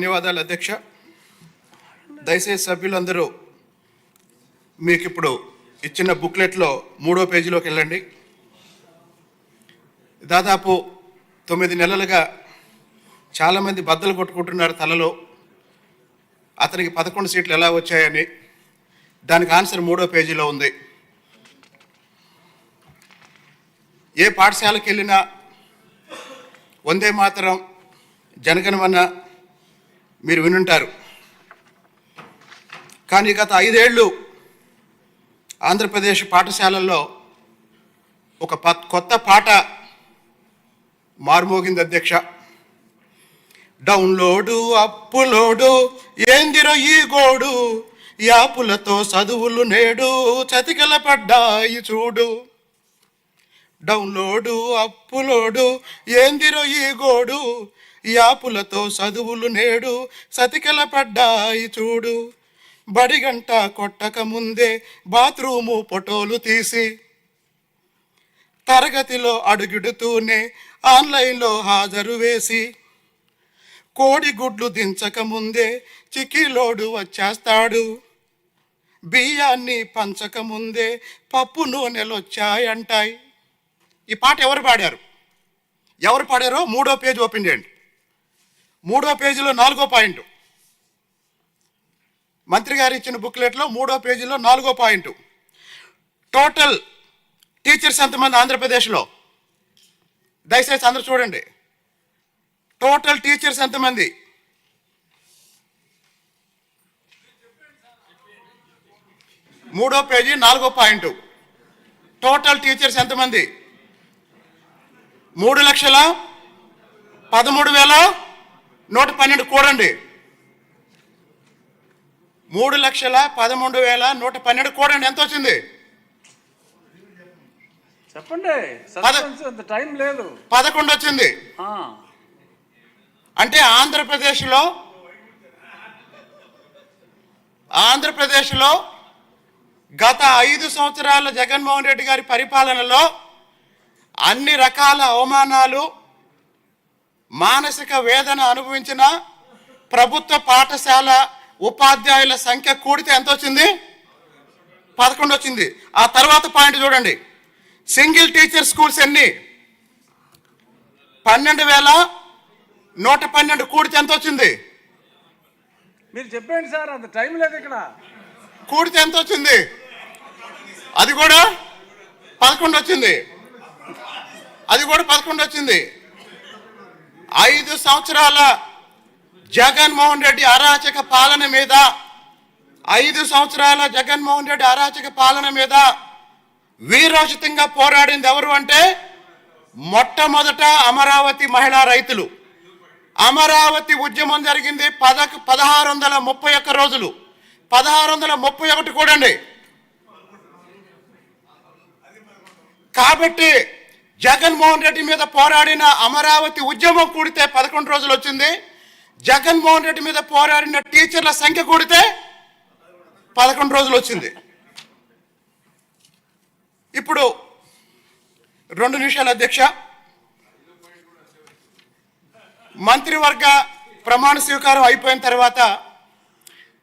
ధన్యవాదాలు అధ్యక్ష. దయచేసి సభ్యులందరూ మీకు ఇప్పుడు ఇచ్చిన బుక్లెట్లో మూడో పేజీలోకి వెళ్ళండి. దాదాపు తొమ్మిది నెలలుగా చాలామంది బద్దలు కొట్టుకుంటున్నారు తలలో. అతనికి పదకొండు సీట్లు ఎలా వచ్చాయని దానికి ఆన్సర్ మూడో పేజీలో ఉంది. ఏ పాఠశాలకు వెళ్ళినా వందే మాతరం జనగణమన మీరు వినుంటారు. కానీ గత ఐదేళ్ళు ఆంధ్రప్రదేశ్ పాఠశాలల్లో ఒక ప- కొత్త పాట మారుమోగింది అధ్యక్ష. డౌన్లోడు అప్పులోడు ఏందిరో ఈ గోడు యాపులతో చదువులు నేడు చతికిల పడ్డాయి చూడు. డౌన్లోడు అప్పులోడు ఏందిరో ఈ గోడు యాపులతో చదువులు నేడు సతికెల పడ్డాయి చూడు. బడిగంట కొట్టక ముందే బాత్రూము ఫోటోలు తీసి తరగతిలో అడుగుడుతూనే ఆన్లైన్లో హాజరు వేసి కోడిగుడ్లు దించక ముందే చిక్కిలోడు వచ్చేస్తాడు. బియ్యాన్ని పంచక ముందే పప్పు నూనెలు వచ్చాయంటాయి ఈ పాట ఎవరు పాడారు? ఎవరు పాడారో? మూడో పేజ్ ఓపెన్ చేయండి. మూడో పేజీలో నాలుగో పాయింట్. మంత్రి గారు ఇచ్చిన బుక్లెట్లో మూడో పేజీలో నాలుగో పాయింట్. టోటల్ టీచర్స్ ఎంతమంది ఆంధ్రప్రదేశ్లో? దయచేసి అందరు చూడండి. టోటల్ టీచర్స్ ఎంతమంది? మూడో పేజీ నాలుగో పాయింట్. టోటల్ టీచర్స్ ఎంతమంది? మూడు లక్షల? పదమూడు వేల? నూట పన్నెండు కూడండి. మూడు లక్షల పదమూడు వేల నూట పన్నెండు కూడండి. ఎంత వచ్చింది చెప్పండి టైం లేదు. పదకొండు వచ్చింది అంటే ఆంధ్రప్రదేశ్లో ఆంధ్రప్రదేశ్లో గత ఐదు సంవత్సరాల జగన్మోహన్ రెడ్డి గారి పరిపాలనలో అన్ని రకాల అవమానాలు మానసిక వేదన అనుభవించిన ప్రభుత్వ పాఠశాల ఉపాధ్యాయుల సంఖ్య కూడితే ఎంత వచ్చింది పదకొండు వచ్చింది ఆ తర్వాత పాయింట్ చూడండి. సింగిల్ టీచర్ స్కూల్స్ ఎన్ని? పన్నెండు వేల నూట పన్నెండు కూడితే ఎంత వచ్చింది మీరు చెప్పండి సార్ అంత టైం లేదు ఇక్కడ. కూడితే ఎంత వచ్చింది అది కూడా పదకొండు వచ్చింది అది కూడా పదకొండు వచ్చింది ఐదు సంవత్సరాల జగన్మోహన్ రెడ్డి అరాచక పాలన మీద ఐదు సంవత్సరాల జగన్మోహన్ రెడ్డి అరాచక పాలన మీద వీరోచితంగా పోరాడింది ఎవరు అంటే మొట్టమొదట అమరావతి మహిళా రైతులు. అమరావతి ఉద్యమం జరిగింది పదకు పదహారు వందల ముప్పై ఒక్క రోజులు. పదహారు వందల ముప్పై ఒకటి కూడండి. కాబట్టి జగన్మోహన్ రెడ్డి మీద పోరాడిన అమరావతి ఉద్యమం కూడితే పదకొండు రోజులు వచ్చింది. జగన్మోహన్ రెడ్డి మీద పోరాడిన టీచర్ల సంఖ్య కూడితే పదకొండు రోజులు వచ్చింది. ఇప్పుడు రెండు నిమిషాలు అధ్యక్ష. మంత్రివర్గ ప్రమాణ స్వీకారం అయిపోయిన తర్వాత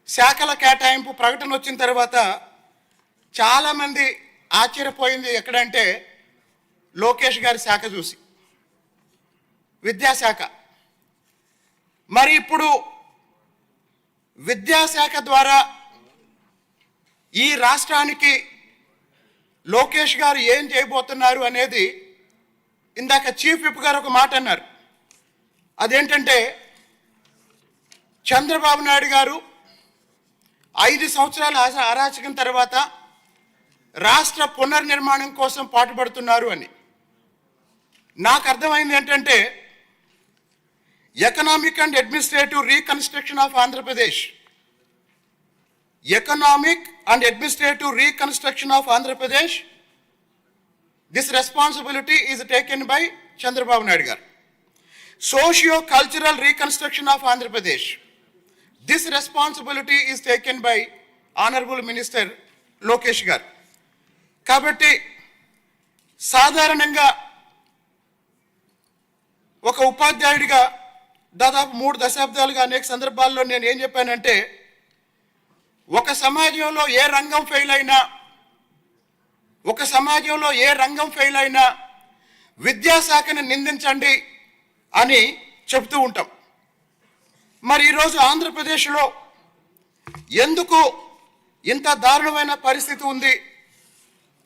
శాఖల కేటాయింపు ప్రకటన వచ్చిన తర్వాత చాలామంది ఆశ్చర్యపోయింది ఎక్కడంటే లోకేష్ గారి శాఖ చూసి. విద్యాశాఖ. మరి ఇప్పుడు విద్యాశాఖ ద్వారా ఈ రాష్ట్రానికి లోకేష్ గారు ఏం చేయబోతున్నారు అనేది ఇందాక చీఫ్ విప్ గారు ఒక మాట అన్నారు. అదేంటంటే చంద్రబాబు నాయుడు గారు ఐదు సంవత్సరాల ఆశ- అరాచకం తర్వాత రాష్ట్ర పునర్నిర్మాణం కోసం పాటుపడుతున్నారు అని. నాకు అర్థమైంది ఏంటంటే economic and administrative reconstruction of Andhra Pradesh economic and administrative reconstruction of Andhra Pradesh this responsibility is taken by Chandrababu Naidu garu. Socio cultural reconstruction of Andhra Pradesh this responsibility is taken by honourable minister Lokesh garu. కాబట్టి సాధారణంగా ఒక ఉపాధ్యాయుడిగా దాదాపు మూడు దశాబ్దాలుగా అనేక సందర్భాల్లో నేను ఏం చెప్పానంటే ఒక సమాజంలో ఏ రంగం ఫెయిల్ అయినా ఒక సమాజంలో ఏ రంగం ఫెయిల్ అయినా విద్యాశాఖని నిందించండి అని చెబుతూ ఉంటాం. మరి ఈరోజు ఆంధ్రప్రదేశ్లో ఎందుకు ఇంత దారుణమైన పరిస్థితి ఉంది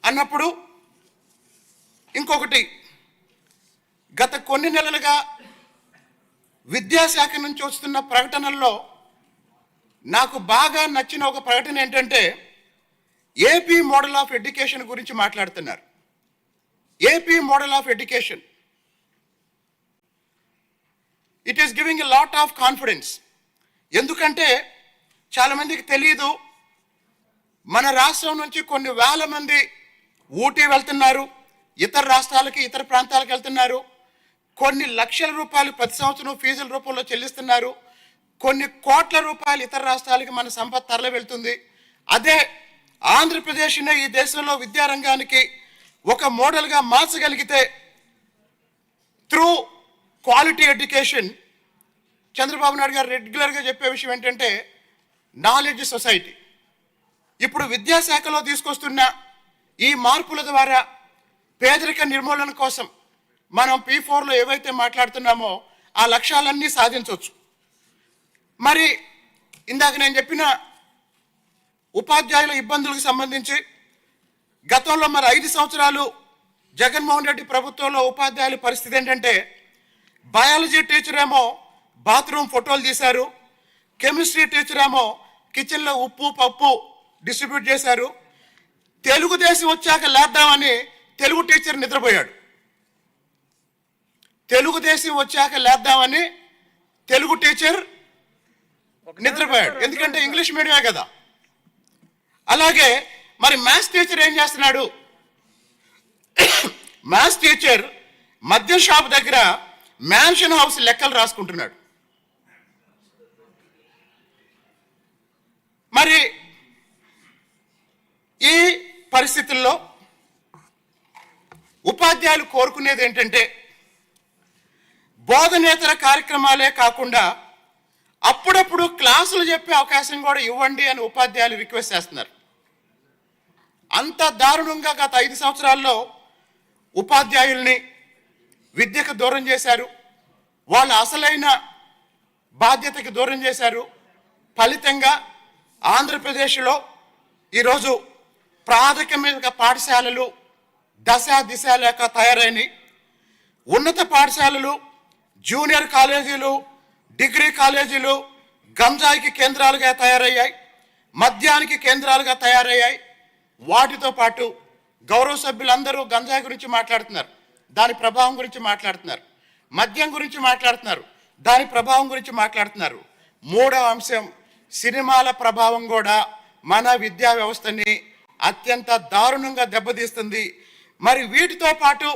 అన్నప్పుడు ఇంకొకటి గత కొన్ని నెలలుగా విద్యాశాఖ నుంచి వస్తున్న ప్రకటనల్లో నాకు బాగా నచ్చిన ఒక ప్రకటన ఏంటంటే ఏపీ మోడల్ ఆఫ్ ఎడ్యుకేషన్ గురించి మాట్లాడుతున్నారు. AP model of education it is giving a lot of confidence ఎందుకంటే చాలామందికి తెలియదు మన రాష్ట్రం నుంచి కొన్ని వేల మంది ఊటీ వెళ్తున్నారు ఇతర రాష్ట్రాలకి ఇతర ప్రాంతాలకు వెళ్తున్నారు. కొన్ని లక్షల రూపాయలు ప్రతి సంవత్సరం ఫీజుల రూపంలో చెల్లిస్తున్నారు. కొన్ని కోట్ల రూపాయలు ఇతర రాష్ట్రాలకి మన సంపద తరలి వెళ్తుంది. అదే ఆంధ్రప్రదేశ్నే ఈ దేశంలో విద్యారంగానికి ఒక మోడల్గా మార్చగలిగితే through quality education Chandrababu Naidu garu రెగ్యులర్గా చెప్పే విషయం ఏంటంటే నాలెడ్జ్ సొసైటీ. ఇప్పుడు విద్యాశాఖలో తీసుకొస్తున్న ఈ మార్పుల ద్వారా పేదరిక నిర్మూలన కోసం మనం పీ ఫోర్లో ఏవైతే మాట్లాడుతున్నామో ఆ లక్ష్యాలన్నీ సాధించవచ్చు మరి ఇందాక నేను చెప్పిన ఉపాధ్యాయుల ఇబ్బందులకు సంబంధించి గతంలో మరి ఐదు సంవత్సరాలు జగన్మోహన్ రెడ్డి ప్రభుత్వంలో ఉపాధ్యాయుల పరిస్థితి ఏంటంటే బయాలజీ టీచర్ ఏమో బాత్రూమ్ ఫోటోలు తీశారు కెమిస్ట్రీ టీచర్ ఏమో కిచెన్లో ఉప్పు పప్పు డిస్ట్రిబ్యూట్ చేశారు తెలుగుదేశం వచ్చాక లేద్దామని తెలుగు టీచర్ నిద్రపోయాడు. తెలుగుదేశం వచ్చాక లేద్దామని తెలుగు టీచర్ నిద్రపోయాడు. ఎందుకంటే ఇంగ్లీష్ మీడియమే కదా. అలాగే మరి మ్యాథ్స్ టీచర్ ఏం చేస్తున్నాడు? మ్యాథ్స్ టీచర్ మద్యం షాప్ దగ్గర మ్యాన్షన్ హౌస్ లెక్కలు రాసుకుంటున్నాడు. మరి ఈ పరిస్థితుల్లో ఉపాధ్యాయులు కోరుకునేది ఏంటంటే బోధనేతర కార్యక్రమాలే కాకుండా అప్పుడప్పుడు క్లాసులు చెప్పే అవకాశం కూడా ఇవ్వండి అని ఉపాధ్యాయులు రిక్వెస్ట్ చేస్తున్నారు. అంత దారుణంగా గత ఐదు సంవత్సరాల్లో ఉపాధ్యాయుల్ని విద్యకు దూరం చేశారు. వాళ్ళ అసలైన బాధ్యతకి దూరం చేశారు. ఫలితంగా ఆంధ్రప్రదేశ్లో ఈరోజు ప్రాథమిక పాఠశాలలు దశ దిశ లేక తయారైనవి ఉన్నత పాఠశాలలు జూనియర్ కాలేజీలు డిగ్రీ కాలేజీలు గంజాయికి కేంద్రాలుగా తయారయ్యాయి మద్యానికి కేంద్రాలుగా తయారయ్యాయి. వాటితో పాటు గౌరవ సభ్యులందరూ గంజాయి గురించి మాట్లాడుతున్నారు దాని ప్రభావం గురించి మాట్లాడుతున్నారు మద్యం గురించి మాట్లాడుతున్నారు దాని ప్రభావం గురించి మాట్లాడుతున్నారు. మూడవ అంశం సినిమాల ప్రభావం కూడా మన విద్యా వ్యవస్థని అత్యంత దారుణంగా దెబ్బతీస్తుంది. మరి వీటితో పాటు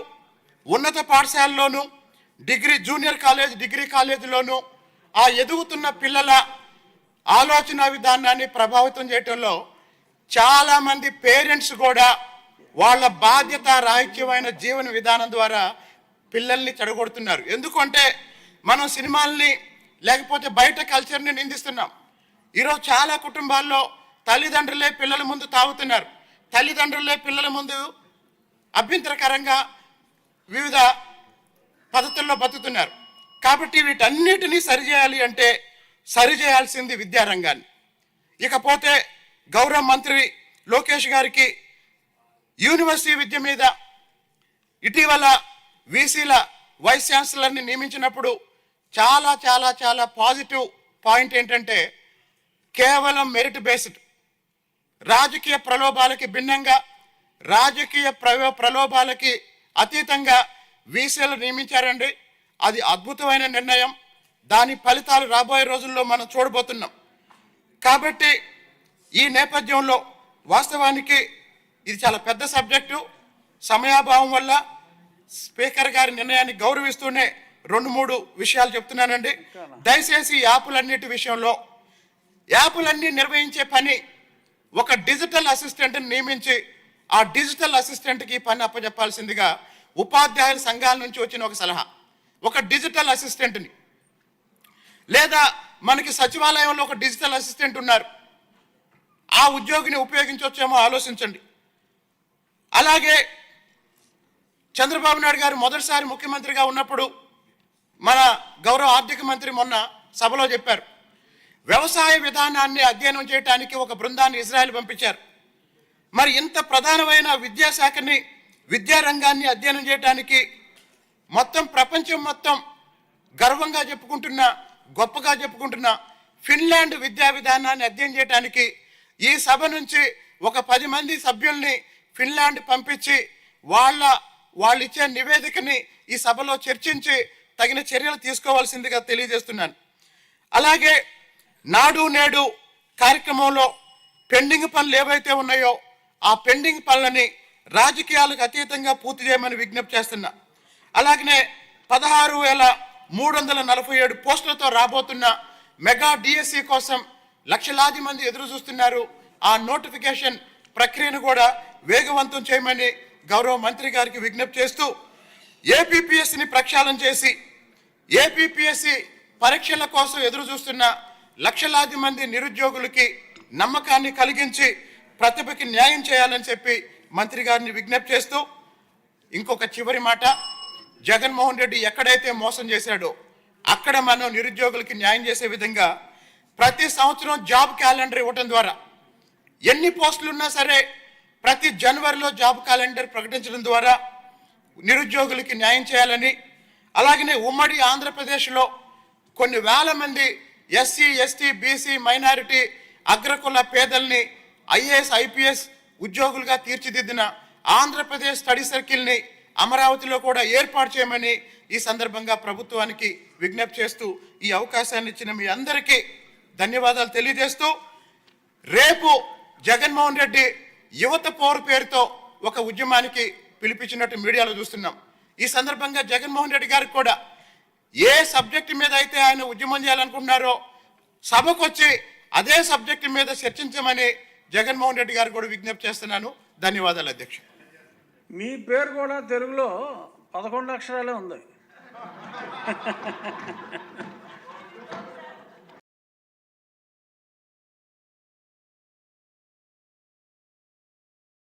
ఉన్నత పాఠశాలలోనూ డిగ్రీ జూనియర్ కాలేజ్ డిగ్రీ కాలేజీలోనూ ఆ ఎదుగుతున్న పిల్లల ఆలోచన విధానాన్ని ప్రభావితం చేయటంలో చాలామంది పేరెంట్స్ కూడా వాళ్ళ బాధ్యత రాహిత్యమైన జీవన విధానం ద్వారా పిల్లల్ని చెడగొడుతున్నారు. ఎందుకంటే మనం సినిమాల్ని లేకపోతే బయట కల్చర్ని నిందిస్తున్నాం. ఈరోజు చాలా కుటుంబాల్లో తల్లిదండ్రులే పిల్లల ముందు తాగుతున్నారు. తల్లిదండ్రులే పిల్లల ముందు అభ్యంతరకరంగా వివిధ పద్ధతుల్లో బతుకుతున్నారు. కాబట్టి వీటన్నిటినీ సరిచేయాలి అంటే సరిచేయాల్సింది విద్యారంగాన్ని. ఇకపోతే గౌరవ మంత్రి లోకేష్ గారికి యూనివర్సిటీ విద్య మీద ఇటీవల వీసీల వైస్ ఛాన్సలర్ని నియమించినప్పుడు చాలా చాలా చాలా పాజిటివ్ పాయింట్ ఏంటంటే కేవలం మెరిట్ బేస్డ్ రాజకీయ ప్రలోభాలకి భిన్నంగా రాజకీయ ప్రలోభాలకి అతీతంగా వీసీలు నియమించారండి. అది అద్భుతమైన నిర్ణయం. దాని ఫలితాలు రాబోయే రోజుల్లో మనం చూడబోతున్నాం. కాబట్టి ఈ నేపథ్యంలో వాస్తవానికి ఇది చాలా పెద్ద సబ్జెక్టు. సమయాభావం వల్ల స్పీకర్ గారి నిర్ణయాన్ని గౌరవిస్తూనే రెండు మూడు విషయాలు చెప్తున్నానండి. దయచేసి యాపులన్నిటి విషయంలో యాపులన్నీ నిర్వహించే పని ఒక డిజిటల్ అసిస్టెంట్ని నియమించి ఆ డిజిటల్ అసిస్టెంట్కి పని అప్పచెప్పాల్సిందిగా ఉపాధ్యాయుల సంఘాల నుంచి వచ్చిన ఒక సలహా ఒక డిజిటల్ అసిస్టెంట్ని. లేదా మనకి సచివాలయంలో ఒక డిజిటల్ అసిస్టెంట్ ఉన్నారు. ఆ ఉద్యోగిని ఉపయోగించవచ్చేమో ఆలోచించండి. అలాగే చంద్రబాబు నాయుడు గారు మొదటిసారి ముఖ్యమంత్రిగా ఉన్నప్పుడు మన గౌరవ ఆర్థిక మంత్రి మొన్న సభలో చెప్పారు. వ్యవసాయ విధానాన్ని అధ్యయనం చేయడానికి ఒక బృందాన్ని ఇజ్రాయెల్ పంపించారు. మరి ఇంత ప్రధానమైన విద్యాశాఖని విద్యారంగాన్ని అధ్యయనం చేయడానికి మొత్తం ప్రపంచం మొత్తం గర్వంగా చెప్పుకుంటున్న గొప్పగా చెప్పుకుంటున్న ఫిన్లాండ్ విద్యా విధానాన్ని అధ్యయనం చేయడానికి ఈ సభ నుంచి ఒక పది మంది సభ్యుల్ని ఫిన్లాండ్ పంపించి వాళ్ళ వాళ్ళు ఇచ్చే నివేదికని ఈ సభలో చర్చించి తగిన చర్యలు తీసుకోవాల్సిందిగా తెలియజేస్తున్నాను. అలాగే నాడు నేడు కార్యక్రమంలో పెండింగ్ పనులు ఏవైతే ఉన్నాయో ఆ పెండింగ్ పనులని రాజకీయాలకు అతీతంగా పూర్తి చేయమని విజ్ఞప్తి చేస్తున్నా. అలాగనే పదహారు వేల మూడు వందల నలభై ఏడు పోస్టులతో రాబోతున్న మెగా డిఎస్సి కోసం లక్షలాది మంది ఎదురు చూస్తున్నారు. ఆ నోటిఫికేషన్ ప్రక్రియను కూడా వేగవంతం చేయమని గౌరవ మంత్రి గారికి విజ్ఞప్తి చేస్తూ ఏపీపీఎస్సిని ప్రక్షాళన చేసి ఏపీపీఎస్సి పరీక్షల కోసం ఎదురు చూస్తున్న లక్షలాది మంది నిరుద్యోగులకి నమ్మకాన్ని కలిగించి ప్రతిభకి న్యాయం చేయాలని చెప్పి మంత్రి గారిని విజ్ఞప్తి చేస్తూ ఇంకొక చివరి మాట జగన్మోహన్ రెడ్డి ఎక్కడైతే మోసం చేశాడో అక్కడ మనం నిరుద్యోగులకి న్యాయం చేసే విధంగా ప్రతి సంవత్సరం జాబ్ క్యాలెండర్ ఇవ్వటం ద్వారా ఎన్ని పోస్టులు ఉన్నా సరే ప్రతి జనవరిలో జాబ్ క్యాలెండర్ ప్రకటించడం ద్వారా నిరుద్యోగులకి న్యాయం చేయాలని అలాగనే ఉమ్మడి ఆంధ్రప్రదేశ్లో కొన్ని వేల మంది ఎస్సీ ఎస్టీ బీసీ మైనారిటీ అగ్రకుల పేదల్ని ఐఏఎస్ ఐపీఎస్ ఉద్యోగులుగా తీర్చిదిద్దిన ఆంధ్రప్రదేశ్ స్టడీ సర్కిల్ని అమరావతిలో కూడా ఏర్పాటు చేయమని ఈ సందర్భంగా ప్రభుత్వానికి విజ్ఞప్తి చేస్తూ ఈ అవకాశాన్ని ఇచ్చిన మీ అందరికీ ధన్యవాదాలు తెలియజేస్తూ రేపు జగన్మోహన్ రెడ్డి యువత పోరు పేరుతో ఒక ఉద్యమానికి పిలిపించినట్టు మీడియాలో చూస్తున్నాం. ఈ సందర్భంగా జగన్మోహన్ రెడ్డి గారికి కూడా ఏ సబ్జెక్టు మీద అయితే ఆయన ఉద్యమం చేయాలనుకుంటున్నారో సభకు వచ్చి అదే సబ్జెక్టు మీద చర్చించమని జగన్మోహన్ రెడ్డి గారు కూడా విజ్ఞప్తి చేస్తున్నాను. ధన్యవాదాలు అధ్యక్ష. మీ పేరు కూడా తెలుగులో పదకొండు అక్షరాలే ఉంది.